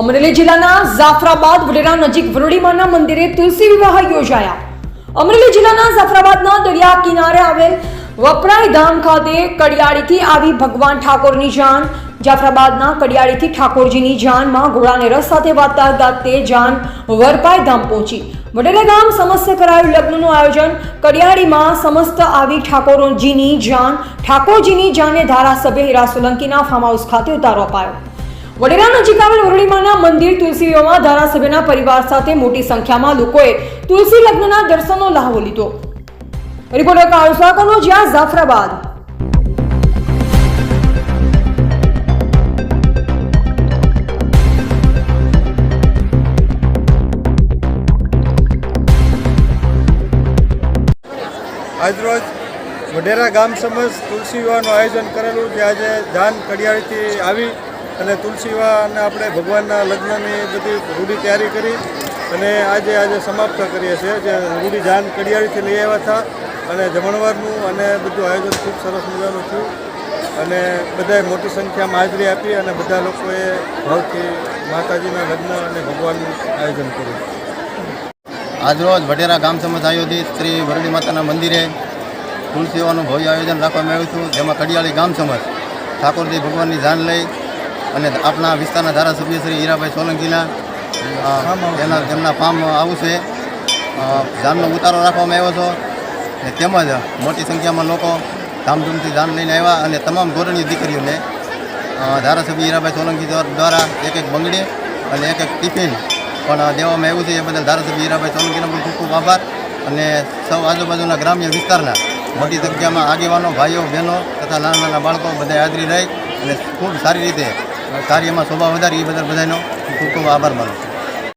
અમરેલી જિલ્લાના જાફરાબાદ વડેરા નજીક વરડીમાના મંદિરે તુલસી વિવાહ યોજાયા. અમરેલી જિલ્લાના જાફરાબાદના દરિયા કિનારે આવેલ વપરાઈ ધામ ખાતે કડિયાળીથી આવી ભગવાન ઠાકોરની જાન, જાફરાબાદના કડિયાળીથી ઠાકોરજીની જાનમાં ઘોડાને રસ સાથે વાતા ગાતે જાન વરપાઈ ધામ પહોંચી. વડેરા ગામ સમસ્ત કરાયું લગ્નનું આયોજન, કડિયાળીમાં સમસ્ત આવી ઠાકોરજીની જાન, ઠાકોરજીની જાને ધારાસભ્ય હીરા સોલંકીના ફાર્મ હાઉસ ખાતે ઉતારો અપાયો. વડેરા નજીક આવેલ વરણીમાના મંદિર તુલસીઓમાં ધારાસભ્યના પરિવાર સાથે મોટી સંખ્યામાં લોકોએ તુલસી લગ્નના દર્શનનો લહાવો લીધો. રિપોર્ટર કાળુસા કનોજિયા જાફરાબાદ. આજરોજ વઢેરા ગામ સમજ તુલસી વિવાહનું આયોજન કરેલું જે આજે ધાન કડિયાળીથી આવી અને તુલસીવાને આપણે ભગવાનના લગ્નની બધી રૂઢી તૈયારી કરી અને આજે આજે સમાપ્ત કરીએ છીએ. જે રૂઢી જાન કડિયાળીથી લઈ આવ્યા હતા અને જમણવારનું અને બધું આયોજન ખૂબ સરસ મજાનું થયું. અને બધાએ મોટી સંખ્યામાં હાજરી આપી અને બધા લોકોએ ભાવથી માતાજીના લગ્ન અને ભગવાનનું આયોજન કર્યું. આજરોજ વઢેરા ગામ સમજ આયોજિત શ્રી વરડી માતાના મંદિરે તુલસીવાનું ભવ્ય આયોજન રાખવામાં આવ્યું હતું. જેમાં કડિયાળી ગામ સમાજ ઠાકોરજી ભગવાનની જાન લઈ અને આપણા વિસ્તારના ધારાસભ્ય શ્રી હીરાભાઈ સોલંકીના એના તેમના ફાર્મ આવશે છે. જાનનો ઉતારો રાખવામાં આવ્યો હતો તેમજ મોટી સંખ્યામાં લોકો ધામધૂમથી જાન લઈને આવ્યા અને તમામ ધોરણીય દીકરીઓને ધારાસભ્ય હીરાભાઈ સોલંકી દ્વારા એક એક બંગડી અને એક એક ટિફિન પણ દેવામાં આવ્યું છે. એ બદલ ધારાસભ્ય હીરાભાઈ સોલંકીનો પણ ખૂબ ખૂબ આભાર. અને સૌ આજુબાજુના ગ્રામ્ય વિસ્તારના મોટી સંખ્યામાં આગેવાનો, ભાઈઓ, બહેનો તથા નાના નાના બાળકો બધા હાજરી રહી અને ખૂબ સારી રીતે કાર્યમાં શોભા વધારી એ બદલ બધાનો ખૂબ ખૂબ આભાર માનું છું.